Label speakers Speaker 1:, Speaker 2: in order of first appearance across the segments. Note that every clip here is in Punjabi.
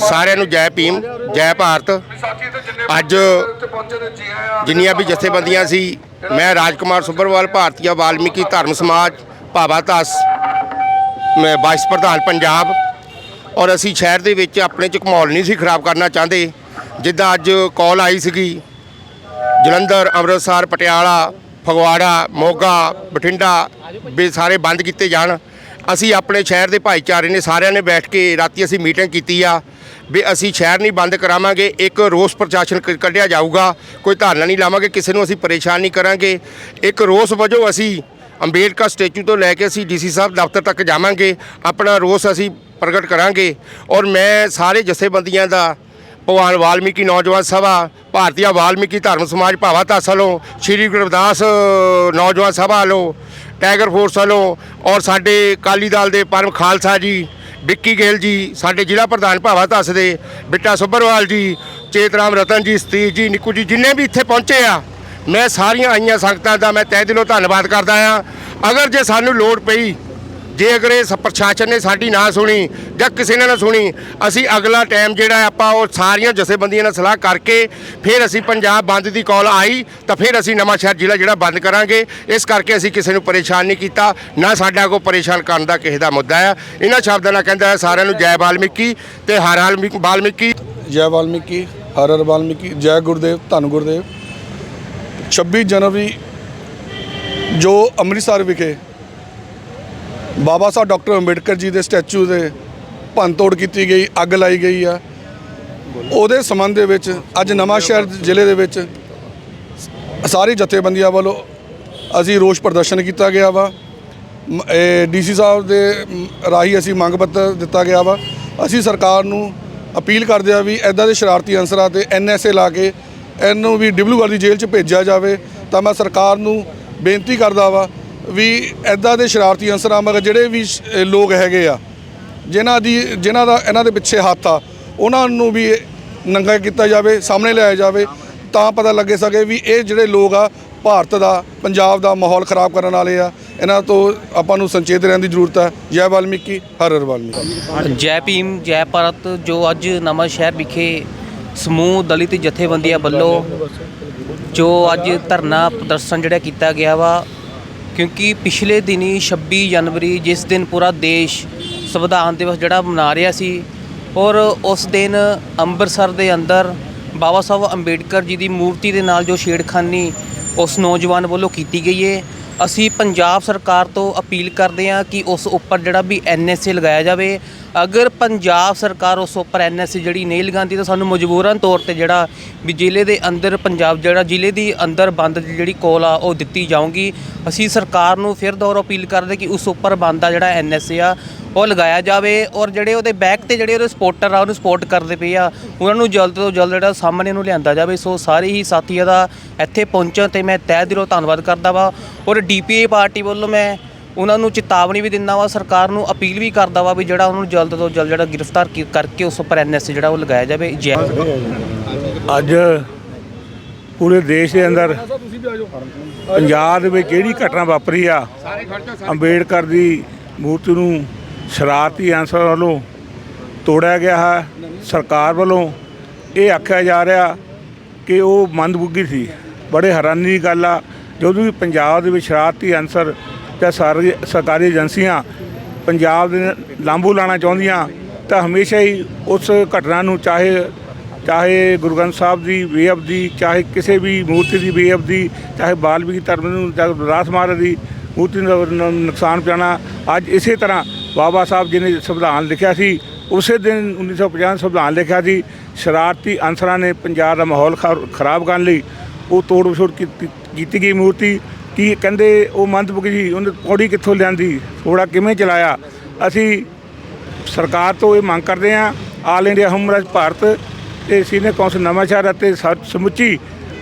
Speaker 1: ਸਾਰਿਆਂ ਨੂੰ ਜੈ ਭੀਮ, ਜੈ ਭਾਰਤ। ਅੱਜ ਜਿੰਨੀਆਂ ਵੀ ਜਥੇਬੰਦੀਆਂ ਸੀ, ਮੈਂ ਰਾਜਕੁਮਾਰ ਸੁੱਭਰਵਾਲ, ਭਾਰਤੀਆ ਵਾਲਮੀਕੀ ਧਰਮ ਸਮਾਜ ਭਾਵਾਦਾਸ ਮੈਂ ਵਾਈਸ ਪ੍ਰਧਾਨ ਪੰਜਾਬ। ਔਰ ਅਸੀਂ ਸ਼ਹਿਰ ਦੇ ਵਿੱਚ ਆਪਣੇ ਚ ਮਾਹੌਲ ਨਹੀਂ ਸੀ ਖਰਾਬ ਕਰਨਾ ਚਾਹੁੰਦੇ। ਜਿੱਦਾਂ ਅੱਜ ਕਾਲ ਆਈ ਸੀਗੀ, ਜਲੰਧਰ, ਅੰਮ੍ਰਿਤਸਰ, ਪਟਿਆਲਾ, ਫਗਵਾੜਾ, ਮੋਗਾ, ਬਠਿੰਡਾ, ਵੀ ਸਾਰੇ ਬੰਦ ਕੀਤੇ ਜਾਣ। ਅਸੀਂ ਆਪਣੇ ਸ਼ਹਿਰ ਦੇ ਭਾਈਚਾਰੇ ਨੇ ਸਾਰਿਆਂ ਨੇ ਬੈਠ ਕੇ ਰਾਤੀ ਅਸੀਂ ਮੀਟਿੰਗ ਕੀਤੀ ਆ। ਵੀ ਅਸੀਂ ਸ਼ਹਿਰ ਨਹੀਂ ਬੰਦ ਕਰਾਵਾਂਗੇ, ਇੱਕ ਰੋਸ ਪ੍ਰਸ਼ਾਸਨ ਕੱਢਿਆ ਜਾਊਗਾ, ਕੋਈ ਧਰਨਾ ਨਹੀਂ ਲਾਵਾਂਗੇ, ਕਿਸੇ ਨੂੰ ਅਸੀਂ ਪਰੇਸ਼ਾਨ ਨਹੀਂ ਕਰਾਂਗੇ। ਇੱਕ ਰੋਸ ਵਜੋਂ ਅਸੀਂ ਅੰਬੇਡਕਰ ਸਟੈਚੂ ਤੋਂ ਲੈ ਕੇ ਅਸੀਂ ਡੀਸੀ ਸਾਹਿਬ ਦਫ਼ਤਰ ਤੱਕ ਜਾਵਾਂਗੇ, ਆਪਣਾ ਰੋਸ ਅਸੀਂ ਪ੍ਰਗਟ ਕਰਾਂਗੇ। ਔਰ ਮੈਂ ਸਾਰੇ ਜਥੇਬੰਦੀਆਂ ਦਾ, ਭਗਵਾਨ ਵਾਲਮੀਕੀ ਨੌਜਵਾਨ ਸਭਾ, ਭਾਰਤੀਆ ਵਾਲਮੀਕੀ ਧਰਮ ਸਮਾਜ ਭਾਵਾ ਧਾਸ ਵੱਲੋਂ, ਸ਼੍ਰੀ ਗੁਰਦਾਸ ਨੌਜਵਾਨ ਸਭਾ ਵੱਲੋਂ, ਟਾਈਗਰ ਫੋਰਸ ਵੱਲੋਂ, ਔਰ ਸਾਡੇ ਅਕਾਲੀ ਦਲ ਦੇ ਪਰਮ ਖਾਲਸਾ ਜੀ ਵਿੱਕੀ ਗੇਲ ਜੀ, ਸਾਡੇ ਜ਼ਿਲ੍ਹਾ ਪ੍ਰਧਾਨ ਭਾਵਾ ਧਾਸ ਦੇ, ਬਿੱਟਾ ਸੁੱਭਰਵਾਲ ਜੀ, ਚੇਤਰਾਮ ਰਤਨ ਜੀ, ਸਤੀਸ਼ ਜੀ, ਨਿੱਕੂ ਜੀ, ਜਿੰਨੇ ਵੀ ਇੱਥੇ ਪਹੁੰਚੇ ਆ, ਮੈਂ ਸਾਰੀਆਂ ਆਈਆਂ ਸੰਗਤਾਂ ਦਾ ਮੈਂ ਤਹਿ ਦਿਲੋਂ ਧੰਨਵਾਦ ਕਰਦਾ ਆ। ਅਗਰ ਜੇ ਸਾਨੂੰ ਲੋੜ ਪਈ ਜੇ ਅਗਰ ਇਹ ਸ- ਪ੍ਰਸ਼ਾਸਨ ਨੇ ਸਾਡੀ ਨਾ ਸੁਣੀ ਜਾਂ ਕਿਸੇ ਨੇ ਨਾ ਸੁਣੀ, ਅਸੀਂ ਅਗਲਾ ਟਾਈਮ ਜਿਹੜਾ ਆਪਾਂ ਉਹ ਸਾਰੀਆਂ ਜਥੇਬੰਦੀਆਂ ਨਾਲ ਸਲਾਹ ਕਰਕੇ ਫਿਰ ਅਸੀਂ ਪੰਜਾਬ ਬੰਦ ਦੀ ਕਾਲ ਆਈ ਤਾਂ ਫਿਰ ਅਸੀਂ ਨਵਾਂ ਸ਼ਹਿਰ ਜ਼ਿਲ੍ਹਾ ਜਿਹੜਾ ਬੰਦ ਕਰਾਂਗੇ। ਇਸ ਕਰਕੇ ਅਸੀਂ ਕਿਸੇ ਨੂੰ ਪਰੇਸ਼ਾਨ ਨਹੀਂ ਕੀਤਾ, ਨਾ ਸਾਡਾ ਕੋਈ ਪਰੇਸ਼ਾਨ ਕਰਨ ਦਾ ਕਿਸੇ ਦਾ ਮੁੱਦਾ ਆ। ਇਹਨਾਂ ਸ਼ਬਦਾਂ ਨਾਲ ਕਹਿੰਦਾ ਹੈ, ਸਾਰਿਆਂ ਨੂੰ ਜੈ ਵਾਲਮੀਕੀ ਤੇ ਹਰ ਹਾਲ ਵਾਲਮੀਕੀ।
Speaker 2: ਜੈ ਵਾਲਮੀਕੀ, ਹਰ ਹਰ ਵਾਲਮੀਕੀ, ਜੈ ਗੁਰਦੇਵ, ਧੰਨ ਗੁਰਦੇਵ। 26 ਜਨਵਰੀ ਜੋ ਅੰਮ੍ਰਿਤਸਰ ਵਿਖੇ ਬਾਬਾ ਸਾਹਿਬ ਡਾਕਟਰ ਅੰਬੇਡਕਰ ਜੀ ਦੇ ਸਟੈਚੂ ਦੇ ਭੰਨ ਤੋੜ ਕੀਤੀ ਗਈ, ਅੱਗ ਲਾਈ ਗਈ ਆ। ਉਹਦੇ ਸੰਬੰਧ ਦੇ ਵਿੱਚ ਅੱਜ ਨਵਾਂ ਸ਼ਹਿਰ ਜ਼ਿਲ੍ਹੇ ਦੇ ਵਿੱਚ ਸਾਰੀ ਜਥੇਬੰਦੀਆਂ ਵੱਲੋਂ ਅਸੀਂ ਰੋਸ ਪ੍ਰਦਰਸ਼ਨ ਕੀਤਾ ਗਿਆ ਵਾ। ਡੀਸੀ ਸਾਹਿਬ ਦੇ ਰਾਹੀਂ ਅਸੀਂ ਮੰਗ ਪੱਤਰ ਦਿੱਤਾ ਗਿਆ ਵਾ। ਅਸੀਂ ਸਰਕਾਰ ਨੂੰ ਅਪੀਲ ਕਰਦੇ ਆ ਵੀ ਐਦਾਂ ਦੇ ਸ਼ਰਾਰਤੀ ਅਨਸਰਾਂ ਤੇ ਐਨਐਸਏ ਲਾ ਕੇ ਇਹਨੂੰ ਵੀ ਡਿਬਲੂਗੜ੍ਹ ਦੀ ਜੇਲ੍ਹ 'ਚ ਭੇਜਿਆ ਜਾਵੇ ਤਾਂ ਮੈਂ ਸਰਕਾਰ ਨੂੰ ਬੇਨਤੀ ਕਰਦਾ ਵਾ ਵੀ ਐਦਾਂ ਦੇ ਸ਼ਰਾਰਤੀ ਅਨਸਰਾਂ ਮਗਰ ਜਿਹੜੇ ਵੀ ਲੋਕ ਹੈਗੇ ਆ, ਜਿਨ੍ਹਾਂ ਦੀ, ਜਿਨ੍ਹਾਂ ਦਾ ਇਹਨਾਂ ਦੇ ਪਿੱਛੇ ਹੱਥ ਆ, ਉਹਨਾਂ ਨੂੰ ਵੀ ਨੰਗਾ ਕੀਤਾ ਜਾਵੇ, ਸਾਹਮਣੇ ਲਿਆਇਆ ਜਾਵੇ, ਤਾਂ ਪਤਾ ਲੱਗੇ ਸਕੇ ਵੀ ਇਹ ਜਿਹੜੇ ਲੋਕ ਆ, ਭਾਰਤ ਦਾ, ਪੰਜਾਬ ਦਾ ਮਾਹੌਲ ਖਰਾਬ ਕਰਨ ਵਾਲੇ ਆ। ਇਹਨਾਂ ਤੋਂ ਆਪਾਂ ਨੂੰ ਸੰਚੇਤ ਰਹਿਣ ਦੀ ਜ਼ਰੂਰਤ ਹੈ ਜੈ ਵਾਲਮੀਕੀ, ਹਰ ਹਰ ਵਾਲਮੀਕੀ।
Speaker 3: ਜੈ ਭੀਮ, ਜੈ ਭਾਰਤ, ਜੋ ਅੱਜ ਨਵਾਂ ਸ਼ਹਿਰ ਵਿਖੇ ਸਮੂਹ ਦਲਿਤ ਜਥੇਬੰਦੀਆਂ ਵੱਲੋਂ ਜੋ ਅੱਜ ਧਰਨਾ ਪ੍ਰਦਰਸ਼ਨ ਜਿਹੜਾ ਕੀਤਾ ਗਿਆ ਵਾ ਕਿਉਂਕਿ ਪਿਛਲੇ ਦਿਨੀ 26 ਜਨਵਰੀ ਜਿਸ ਦਿਨ ਪੂਰਾ ਦੇਸ਼ ਸੰਵਿਧਾਨ ਦਿਵਸ ਜਿਹੜਾ ਮਨਾ ਰਿਹਾ ਸੀ ਔਰ ਉਸ ਦਿਨ ਅੰਮ੍ਰਿਤਸਰ ਦੇ ਅੰਦਰ ਬਾਬਾ ਸਾਹਿਬ ਅੰਬੇਡਕਰ ਜੀ ਦੀ ਮੂਰਤੀ ਦੇ ਨਾਲ ਜੋ ਛੇੜਖਾਨੀ ਉਸ ਨੌਜਵਾਨ ਵੱਲੋਂ ਕੀਤੀ ਗਈ ਹੈ ਅਸੀਂ ਪੰਜਾਬ ਸਰਕਾਰ ਤੋਂ ਅਪੀਲ ਕਰਦੇ ਹਾਂ ਕਿ ਉਸ ਉੱਪਰ ਜਿਹੜਾ ਵੀ ਐਨਐਸਏ ਲਗਾਇਆ ਜਾਵੇ। ਅਗਰ ਪੰਜਾਬ ਸਰਕਾਰ ਉਸ ਉੱਪਰ ਐਨਐਸਏ ਜਿਹੜੀ ਨਹੀਂ ਲਗਾਉਂਦੀ ਤਾਂ ਸਾਨੂੰ ਮਜਬੂਰਨ ਤੌਰ ਤੇ ਜਿਹੜਾ ਵੀ ਜ਼ਿਲ੍ਹੇ ਦੇ ਅੰਦਰ ਪੰਜਾਬ ਜਿਹੜਾ ਜ਼ਿਲ੍ਹੇ ਦੀ ਅੰਦਰ ਬੰਦ ਜਿਹੜੀ ਕੋਲ ਆ ਉਹ ਦਿੱਤੀ ਜਾਊਗੀ। ਅਸੀਂ ਸਰਕਾਰ ਨੂੰ ਫਿਰ ਦੌਰ ਅਪੀਲ ਕਰਦੇ ਕਿ ਉਸ ਉੱਪਰ ਬੰਦ ਆ ਜਿਹੜਾ ਐਨਐਸਏ ਆ ਉਹ ਲਗਾਇਆ ਜਾਵੇ ਔਰ ਜਿਹੜੇ ਉਹਦੇ ਬੈਕ ਤੇ ਜਿਹੜੇ ਉਹਦੇ ਸਪੋਰਟਰ ਆ ਉਹਨੂੰ ਸਪੋਰਟ ਕਰਦੇ ਪਏ ਆ ਉਹਨਾਂ ਨੂੰ ਜਲਦ ਤੋਂ ਜਲਦ ਜਿਹੜਾ ਸਾਹਮਣੇ ਨੂੰ ਲਿਆਂਦਾ ਜਾਵੇ। ਸੋ ਸਾਰੇ ਹੀ ਸਾਥੀਆਂ ਦਾ ਇੱਥੇ ਪਹੁੰਚਣ ਤੇ ਮੈਂ ਤਹਿ ਦਿਲੋਂ ਧੰਨਵਾਦ ਕਰਦਾ ਵਾ ਔਰ ਡੀਪੀਏ ਪਾਰਟੀ ਵੱਲੋਂ ਮੈਂ ਉਹਨਾਂ ਨੂੰ ਚੇਤਾਵਨੀ ਵੀ ਦਿੰਦਾ ਵਾ ਸਰਕਾਰ ਨੂੰ ਅਪੀਲ ਵੀ ਕਰਦਾ ਵਾ ਵੀ ਜਿਹੜਾ ਉਹਨਾਂ ਨੂੰ ਜਲਦ ਤੋਂ ਜਲਦ ਜਿਹੜਾ ਗ੍ਰਿਫਤਾਰ ਕਰਕੇ ਉਸ ਉੱਪਰ ਐਨਐਸਏ ਜਿਹੜਾ ਉਹ ਲਗਾਇਆ ਜਾਵੇ। ਜੈ
Speaker 4: ਅੱਜ ਪੂਰੇ ਦੇਸ਼ ਦੇ ਅੰਦਰ ਪੰਜਾਬ ਦੇ ਵਿੱਚ ਜਿਹੜੀ ਘਟਨਾ ਵਾਪਰੀ ਆ? ਅੰਬੇਡਕਰ ਦੀ ਮੂਰਤੀ ਨੂੰ ਸ਼ਰਾਰਤੀ ਅਨਸਰ ਵੱਲੋਂ ਤੋੜਿਆ ਗਿਆ ਹੈ, ਸਰਕਾਰ ਵੱਲੋਂ ਇਹ ਆਖਿਆ ਜਾ ਰਿਹਾ ਕਿ ਉਹ ਮੰਦਬੁੱਗੀ ਸੀ। ਬੜੇ ਹੈਰਾਨੀ ਦੀ ਗੱਲ ਆ, ਜਦੋਂ ਵੀ ਪੰਜਾਬ ਦੇ ਵਿੱਚ ਸ਼ਰਾਰਤੀ ਅਨਸਰ ਜਾਂ ਸਾਰੀ ਸਰਕਾਰੀ ਏਜੰਸੀਆਂ ਪੰਜਾਬ ਦੇ ਲਾਂਬੂ ਲਾਣਾ ਚਾਹੁੰਦੀਆਂ, ਤਾਂ ਹਮੇਸ਼ਾ ਹੀ ਉਸ ਘਟਨਾ ਨੂੰ ਚਾਹੇ ਚਾਹੇ ਗੁਰੂ ਗ੍ਰੰਥ ਸਾਹਿਬ ਦੀ ਬੇਅਬ ਦੀ ਚਾਹੇ ਕਿਸੇ ਵੀ ਮੂਰਤੀ ਦੀ ਬੇਅਬ ਦੀ ਚਾਹੇ ਬਾਲਮੀਕੀ ਧਰਮ ਨੂੰ ਚਾਹੇ ਰਾਸ ਮਹਾਰਾਜ ਦੀ ਮੂਰਤੀ ਨੂੰ ਨੁਕਸਾਨ ਪਹੁੰਚਾਉਣਾ, ਅੱਜ ਇਸੇ ਤਰ੍ਹਾਂ ਬਾਬਾ ਸਾਹਿਬ ਜੀ ਨੇ ਸੰਵਿਧਾਨ ਲਿਖਿਆ ਸੀ। ਉਸੇ ਦਿਨ 1950 ਸੰਵਿਧਾਨ ਲਿਖਿਆ ਸੀ। ਸ਼ਰਾਰਤੀ ਅਨਸਰਾਂ ਨੇ ਪੰਜਾਬ ਦਾ ਮਾਹੌਲ ਖਰ- ਖਰਾਬ ਕਰਨ ਲਈ ਉਹ ਤੋੜ ਵਿਛੋੜ ਕੀਤੀ ਕੀਤੀ ਗਈ ਮੂਰਤੀ। ਕੀ ਕਹਿੰਦੇ ਉਹ ਮੰਦਬੁੱਗੀ ਜੀ, ਉਹਨੇ ਪੌੜੀ ਕਿੱਥੋਂ ਲਿਆਂਦੀ? ਥੋੜਾ ਕਿਵੇਂ ਚਲਾਇਆ? ਅਸੀਂ ਸਰਕਾਰ ਤੋਂ ਇਹ ਮੰਗ ਕਰਦੇ ਹਾਂ। ਆਲ ਇੰਡੀਆ ਹਮਰਾਜ ਭਾਰਤ ਤੇ ਸੀਨੀਅਰ ਕੌਂਸਲ ਨਵਾਂਸ਼ਹਿਰ ਅਤੇ ਸਾ- ਸਮੁੱਚੀ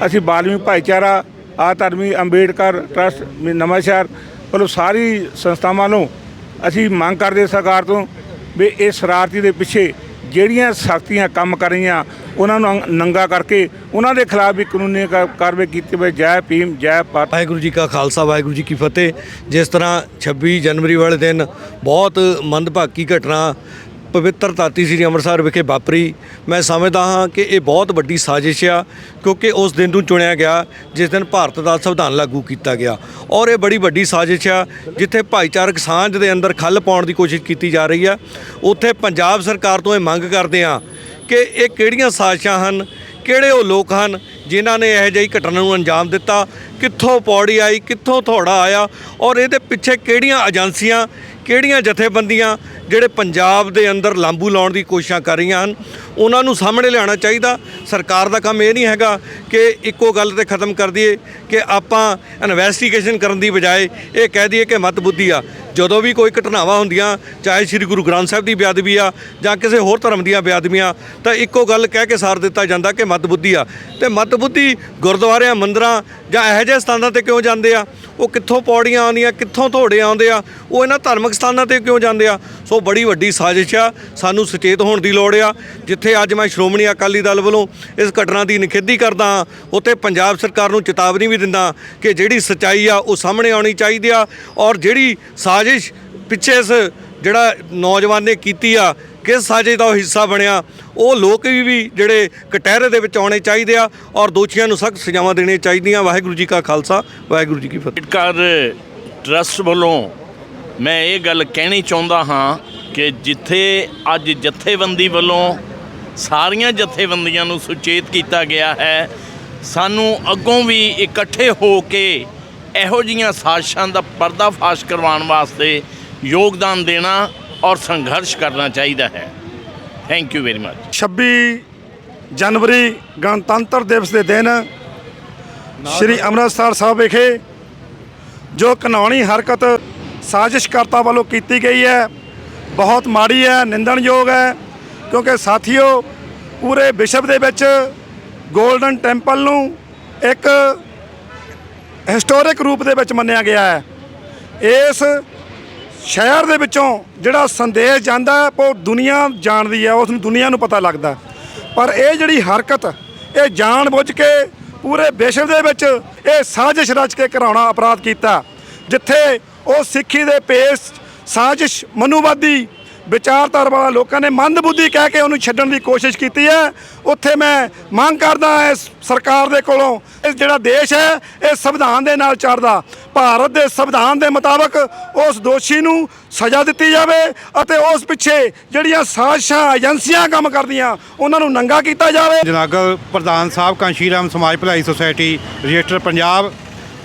Speaker 4: ਅਸੀਂ ਬਾਲਵੀਂ ਭਾਈਚਾਰਾ ਆ ਧਰਮੀ ਅੰਬੇਡਕਰ ਟਰਸਟ, ਨਵਾਂਸ਼ਹਿਰ ਵੱਲੋਂ ਸਾਰੀ ਸੰਸਥਾਵਾਂ ਨੂੰ ਅਸੀਂ ਮੰਗ ਕਰਦੇ ਸਰਕਾਰ ਤੋਂ ਵੀ ਇਹ ਸ਼ਰਾਰਤੀ ਦੇ ਪਿੱਛੇ ਜਿਹੜੀਆਂ ਸਖਤੀਆਂ ਕੰਮ ਕਰ ਰਹੀਆਂ, ਉਹਨਾਂ ਨੂੰ ਅੰਗ- ਨੰਗਾ ਕਰਕੇ ਉਹਨਾਂ ਦੇ ਖਿਲਾਫ ਵੀ ਕਾਨੂੰਨੀ ਕਾ- ਕਾਰਵਾਈ ਕੀਤੀ ਹੋਵੇ ਜੈ ਭੀਮ, ਜੈ ਭਾਰਤ।
Speaker 5: ਵਾਹਿਗੁਰੂ ਜੀ ਕਾ ਖਾਲਸਾ, ਵਾਹਿਗੁਰੂ ਜੀ ਕੀ ਫਤਿਹ। ਜਿਸ ਤਰ੍ਹਾਂ 26 ਜਨਵਰੀ ਵਾਲੇ ਦਿਨ ਬਹੁਤ ਮੰਦਭਾਗੀ ਘਟਨਾ ਪਵਿੱਤਰ ਧਰਤੀ ਸ੍ਰੀ ਅੰਮ੍ਰਿਤਸਰ ਵਿਖੇ ਵਾਪਰੀ। ਮੈਂ ਸਮਝਦਾ ਹਾਂ ਕਿ ਇਹ ਬਹੁਤ ਵੱਡੀ ਸਾਜ਼ਿਸ਼ ਆ, ਕਿਉਂਕਿ ਉਸ ਦਿਨ ਨੂੰ ਚੁਣਿਆ ਗਿਆ, ਜਿਸ ਦਿਨ ਭਾਰਤ ਦਾ ਸੰਵਿਧਾਨ ਲਾਗੂ ਕੀਤਾ ਗਿਆ। ਔਰ ਇਹ ਬੜੀ ਵੱਡੀ ਸਾਜ਼ਿਸ਼ ਆ, ਜਿੱਥੇ ਭਾਈਚਾਰਕ ਸਾਂਝ ਦੇ ਅੰਦਰ ਖੱਲ ਪਾਉਣ ਦੀ ਕੋਸ਼ਿਸ਼ ਕੀਤੀ ਜਾ ਰਹੀ ਆ। ਉੱਥੇ ਪੰਜਾਬ ਸਰਕਾਰ ਤੋਂ ਇਹ ਮੰਗ ਕਰਦੇ ਆ ਕਿ ਇਹ ਕਿਹੜੀਆਂ ਸਾਜ਼ਿਸ਼ਾਂ ਹਨ, ਕਿਹੜੇ ਉਹ ਲੋਕ ਹਨ, ਜਿਨ੍ਹਾਂ ਨੇ ਇਹੋ ਜਿਹੀ ਘਟਨਾ ਨੂੰ ਅੰਜਾਮ ਦਿੱਤਾ, ਕਿੱਥੋਂ ਪੌੜੀ ਆਈ, ਕਿੱਥੋਂ ਥੋੜਾ ਆਇਆ, ਔਰ ਇਹਦੇ ਪਿੱਛੇ ਕਿਹੜੀਆਂ ਏਜੰਸੀਆਂ, ਕਿਹੜੀਆਂ ਜਥੇਬੰਦੀਆਂ ਜਿਹੜੇ ਪੰਜਾਬ ਦੇ ਅੰਦਰ ਲਾਂਬੂ ਲਾਉਣ ਦੀ ਕੋਸ਼ਿਸ਼ਾਂ ਕਰ ਰਹੀਆਂ ਹਨ, ਉਹਨਾਂ ਨੂੰ ਸਾਹਮਣੇ ਲਿਆਉਣਾ ਚਾਹੀਦਾ। ਸਰਕਾਰ ਦਾ ਕੰਮ ਇਹ ਨਹੀਂ ਹੈਗਾ ਕਿ ਇੱਕੋ ਗੱਲ ਤੇ ਖਤਮ ਕਰ ਦਈਏ ਕਿ ਆਪਾਂ ਇਨਵੈਸਟੀਗੇਸ਼ਨ ਕਰਨ ਦੀ ਬਜਾਏ ਇਹ ਕਹਿ ਦਈਏ ਕਿ ਮਤ ਬੁੱਧੀ ਆ। ਜਦੋਂ ਵੀ ਕੋਈ ਘਟਨਾਵਾਂ ਹੁੰਦੀਆਂ, ਚਾਹੇ ਸ੍ਰੀ ਗੁਰੂ ਗ੍ਰੰਥ ਸਾਹਿਬ ਦੀ ਬੇਅਦਬੀ ਆ ਜਾਂ ਕਿਸੇ ਹੋਰ ਧਰਮ ਦੀਆਂ ਬੇਅਦਬੀਆਂ, ਤਾਂ ਇੱਕੋ ਗੱਲ ਕਹਿ ਕੇ ਸਾਰ ਦਿੱਤਾ ਜਾਂਦਾ ਕਿ ਮਤ ਬੁੱਧੀ ਆ। ਤੇ ਮਤ ਬੁੱਧੀ ਗੁਰਦੁਆਰਿਆਂ, ਮੰਦਰਾਂ ਜਾਂ ਇਹੋ ਜਿਹੇ ਸਥਾਨਾਂ ਤੇ ਕਿਉਂ ਜਾਂਦੇ ਆ? ਉਹ ਕਿੱਥੋਂ ਪੌੜੀਆਂ ਆਉਂਦੀਆਂ, ਕਿੱਥੋਂ ਥੋੜੇ ਆਉਂਦੇ ਆ? ਉਹ ਇਹਨਾਂ ਧਾਰਮਿਕ ਸਥਾਨਾਂ ਤੇ ਕਿਉਂ ਜਾਂਦੇ ਆ? ਸੋ ਬੜੀ ਵੱਡੀ ਸਾਜ਼ਿਸ਼ ਆ। ਸਾਨੂੰ ਸੁਚੇਤ ਹੋਣ ਦੀ ਲੋੜ ਆ। ਜਿੱਥੇ ਅੱਜ ਮੈਂ ਸ਼੍ਰੋਮਣੀ ਅਕਾਲੀ ਦਲ ਵੱਲੋਂ ਇਸ ਘਟਨਾ ਦੀ ਨਿਖੇਧੀ ਕਰਦਾ ਹਾਂ, ਉੱਥੇ ਪੰਜਾਬ ਸਰਕਾਰ ਨੂੰ ਚੇਤਾਵਨੀ ਵੀ ਦਿੰਦਾ ਕਿ ਜਿਹੜੀ ਸੱਚਾਈ ਆ, ਉਹ ਸਾਹਮਣੇ ਆਉਣੀ ਚਾਹੀਦੀ ਆ ਔਰ ਜਿਹੜੀ ਸਾਜ ਸਾਜ਼ਿਸ਼ ਪਿੱਛੇ ਇਸ ਜਿਹੜਾ ਨੌਜਵਾਨ ਨੇ ਕੀਤੀ ਆ, ਕਿਸ ਸਾਜ਼ਿਸ਼ ਦਾ ਉਹ ਹਿੱਸਾ ਬਣਿਆ, ਉਹ ਲੋਕ ਵੀ ਵੀ ਜਿਹੜੇ ਕਟਹਿਰੇ ਦੇ ਵਿੱਚ ਆਉਣੇ ਚਾਹੀਦੇ ਆ ਔਰ ਦੋਸ਼ੀਆਂ ਨੂੰ ਸਖਤ ਸਜ਼ਾਵਾਂ ਦੇਣੀਆਂ ਚਾਹੀਦੀਆਂ। ਵਾਹਿਗੁਰੂ ਜੀ ਕਾ ਖਾਲਸਾ, ਵਾਹਿਗੁਰੂ ਜੀ ਕੀ ਫਤਿਹ।
Speaker 6: ਅੰਬੇਡਕਰ ਟਰਸਟ ਵੱਲੋਂ ਮੈਂ ਇਹ ਗੱਲ ਕਹਿਣੀ ਚਾਹੁੰਦਾ ਹਾਂ ਕਿ ਜਿੱਥੇ ਅੱਜ ਜਥੇਬੰਦੀ ਵੱਲੋਂ ਸਾਰੀਆਂ ਜਥੇਬੰਦੀਆਂ ਨੂੰ ਸੁਚੇਤ ਕੀਤਾ ਗਿਆ ਹੈ, ਸਾਨੂੰ ਅੱਗੋਂ ਵੀ ਇਕੱਠੇ ਹੋ ਕੇ ਇਹੋ ਜੀਆਂ ਸਾਜ਼ਿਸ਼ਾਂ ਦਾ ਪਰਦਾਫਾਸ਼ ਕਰਵਾਉਣ ਵਾਸਤੇ ਯੋਗਦਾਨ ਦੇਣਾ ਔਰ ਸੰਘਰਸ਼ ਕਰਨਾ ਚਾਹੀਦਾ ਹੈ। ਥੈਂਕ ਯੂ ਵੈਰੀ ਮਚ
Speaker 7: 26 ਜਨਵਰੀ ਗਣਤੰਤਰ ਦਿਵਸ ਦੇ ਦਿਨ ਸ਼੍ਰੀ ਅੰਮ੍ਰਿਤਸਰ ਸਾਹਿਬ ਵਿਖੇ ਜੋ ਕਾਨੂੰਨੀ ਹਰਕਤ ਸਾਜ਼ਿਸ਼ਕਰਤਾ ਵੱਲੋਂ ਕੀਤੀ ਗਈ ਹੈ, ਬਹੁਤ ਮਾੜੀ ਹੈ, ਨਿੰਦਣਯੋਗ ਹੈ, ਕਿਉਂਕਿ ਸਾਥੀਓ ਪੂਰੇ ਵਿਸ਼ਵ ਦੇ ਵਿੱਚ 골ਡਨ ਟੈਂਪਲ ਨੂੰ ਇੱਕ ਹਿਸਟੋਰਿਕ ਰੂਪ ਦੇ ਵਿੱਚ ਮੰਨਿਆ ਗਿਆ ਹੈ। ਇਸ ਸ਼ਹਿਰ ਦੇ ਵਿੱਚੋਂ ਜਿਹੜਾ ਸੰਦੇਸ਼ ਜਾਂਦਾ ਉਹ ਦੁਨੀਆ ਜਾਣਦੀ ਹੈ, ਉਸ ਨੂੰ ਦੁਨੀਆ ਨੂੰ ਪਤਾ ਲੱਗਦਾ। ਪਰ ਇਹ ਜਿਹੜੀ ਹਰਕਤ, ਇਹ ਜਾਣ ਬੁੱਝ ਕੇ ਪੂਰੇ ਵਿਸ਼ਵ ਦੇ ਵਿੱਚ ਇਹ ਸਾਜ਼ਿਸ਼ ਰਚ ਕੇ ਕਰਾਉਣਾ ਅਪਰਾਧ ਕੀਤਾ, ਜਿੱਥੇ ਉਹ ਸਿੱਖੀ ਦੇ ਪੇਸ ਸਾਜ਼ਿਸ਼ ਮਨੂਵਾਦੀ ਵਿਚਾਰਧਾਰਾ ਵਾਲਾ ਲੋਕਾਂ ਨੇ ਮੰਦਬੁੱਧੀ ਕਹਿ ਕੇ ਉਹਨੂੰ ਛੱਡਣ ਦੀ ਕੋਸ਼ਿਸ਼ ਕੀਤੀ ਹੈ। ਉੱਥੇ ਮੈਂ ਮੰਗ ਕਰਦਾ ਇਸ ਸਰਕਾਰ ਦੇ ਕੋਲੋਂ ਇਹ ਜਿਹੜਾ ਦੇਸ਼ ਹੈ ਇਹ ਸੰਵਿਧਾਨ ਦੇ ਨਾਲ ਚੱਲਦਾ ਭਾਰਤ ਦੇ ਸੰਵਿਧਾਨ ਦੇ ਮੁਤਾਬਕ ਉਸ ਦੋਸ਼ੀ ਨੂੰ ਸਜ਼ਾ ਦਿੱਤੀ ਜਾਵੇ ਅਤੇ ਉਸ ਪਿੱਛੇ ਜਿਹੜੀਆਂ ਸਾਜ਼ਿਸ਼ਾਂ ਏਜੰਸੀਆਂ ਕੰਮ ਕਰਦੀਆਂ, ਉਹਨਾਂ ਨੂੰ ਨੰਗਾ ਕੀਤਾ ਜਾਵੇ।
Speaker 8: ਜਨਾਗਲ ਪ੍ਰਧਾਨ ਸਾਹਿਬ ਕਾਂਸ਼ੀ ਰਾਮ ਸਮਾਜ ਭਲਾਈ ਸੁਸਾਇਟੀ, ਰਜਿਸਟਰ ਪੰਜਾਬ,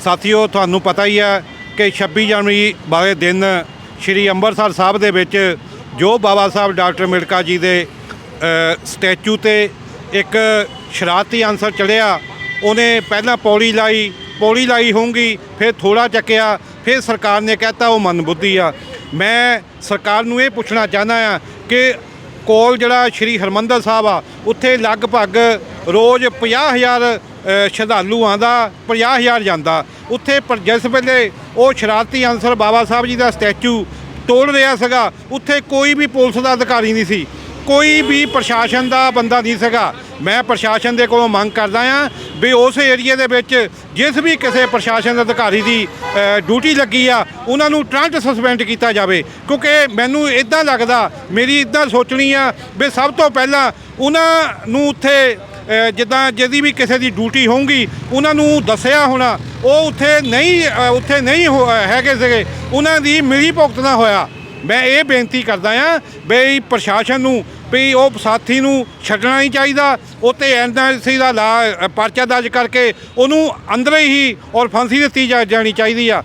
Speaker 8: ਸਾਥੀਓ, ਤੁਹਾਨੂੰ ਪਤਾ ਹੀ ਹੈ ਕਿ 26 ਜਨਵਰੀ ਵਾਲੇ ਦਿਨ ਸ਼੍ਰੀ ਅੰਮ੍ਰਿਤਸਰ ਸਾਹਿਬ ਦੇ ਵਿੱਚ ਜੋ ਬਾਬਾ ਸਾਹਿਬ ਡਾਕਟਰ ਅੰਬੇਡਕਰ ਜੀ ਦੇ ਸਟੈਚੂ ਤੇ ਇੱਕ ਸ਼ਰਾਰਤੀ ਅਨਸਰ ਚੜਿਆ ਉਹਨੇ ਪਹਿਲਾਂ ਪੌੜੀ ਲਾਈ ਪੌੜੀ ਲਾਈ ਹੋਊਗੀ ਫਿਰ ਥੋੜਾ ਚੱਕਿਆ ਫਿਰ ਸਰਕਾਰ ਨੇ ਕਹਿਤਾ ਉਹ ਮਨਬੁੱਧੀ ਆ। ਮੈਂ ਸਰਕਾਰ ਨੂੰ ਇਹ ਪੁੱਛਣਾ ਚਾਹੁੰਦਾ ਆ ਕਿ ਕੋਲ ਜਿਹੜਾ ਸ਼੍ਰੀ ਹਰਮੰਦਰ ਸਾਹਿਬ ਆ ਉੱਥੇ ਲਗਭਗ ਰੋਜ਼ 50000 ਅ, ਸ਼ਰਧਾਲੂ ਆਂਦਾ 50000 ਜਾਂਦਾ। ਉੱਥੇ ਪਰ ਜਿਸ ਵੇਲੇ ਉਹ ਸ਼ਰਾਰਤੀ ਅਨਸਰ ਬਾਬਾ ਸਾਹਿਬ ਜੀ ਦਾ ਸਟੈਚੂ ਤੋੜ ਰਿਹਾ ਸੀਗਾ। ਉੱਥੇ ਕੋਈ ਵੀ ਪੁਲਿਸ ਦਾ ਅਧਿਕਾਰੀ ਨਹੀਂ ਸੀ। ਕੋਈ ਵੀ ਪ੍ਰਸ਼ਾਸਨ ਦਾ ਬੰਦਾ ਨਹੀਂ ਸੀਗਾ। ਮੈਂ ਪ੍ਰਸ਼ਾਸਨ ਦੇ ਕੋਲੋਂ ਮੰਗ ਕਰਦਾ ਆ ਵੀ ਉਸ ਏਰੀਏ ਦੇ ਵਿੱਚ ਜਿਸ ਵੀ ਕਿਸੇ ਪ੍ਰਸ਼ਾਸਨ ਅਧਿਕਾਰੀ ਦੀ ਡਿਊਟੀ ਲੱਗੀ ਆ, ਉਹਨਾਂ ਨੂੰ ਤੁਰੰਤ ਸਸਪੈਂਡ ਕੀਤਾ ਜਾਵੇ। ਕਿਉਂਕਿ ਮੈਨੂੰ ਇਦਾਂ ਲੱਗਦਾ, ਮੇਰੀ ਇਦਾਂ ਸੋਚਣੀ ਆ ਵੀ ਸਭ ਤੋਂ ਪਹਿਲਾਂ ਉਹਨਾਂ ਨੂੰ ਉੱਥੇ ਜਿੱਦਾਂ ਜਿਹਦੀ ਵੀ ਕਿਸੇ ਦੀ ਡਿਊਟੀ ਹੋਊਗੀ, ਉਹਨਾਂ ਨੂੰ ਦੱਸਿਆ ਹੋਣਾ, ਉਹ ਉੱਥੇ ਨਹੀਂ ਉੱਥੇ ਨਹੀਂ ਹੋ- ਹੈਗੇ ਸੀਗੇ। ਉਹਨਾਂ ਦੀ ਮਿਲੀ ਭੁਗਤ ਨਾ ਹੋਇਆ। ਮੈਂ ਇਹ ਬੇਨਤੀ ਕਰਦਾ ਆ ਵੀ ਪ੍ਰਸ਼ਾਸਨ ਨੂੰ ਵੀ ਉਹ ਸਾਥੀ ਨੂੰ ਛੱਡਣਾ ਨਹੀਂ ਚਾਹੀਦਾ। ਉੱਤੇ ਐਨਆਰਸੀ ਦਾ ਲਾ ਪਰਚਾ ਦਰਜ ਕਰਕੇ ਉਹਨੂੰ ਅੰਦਰ ਹੀ ਔਰ ਫਾਂਸੀ ਦਿੱਤੀ ਜਾ- ਜਾਣੀ ਚਾਹੀਦੀ ਆ।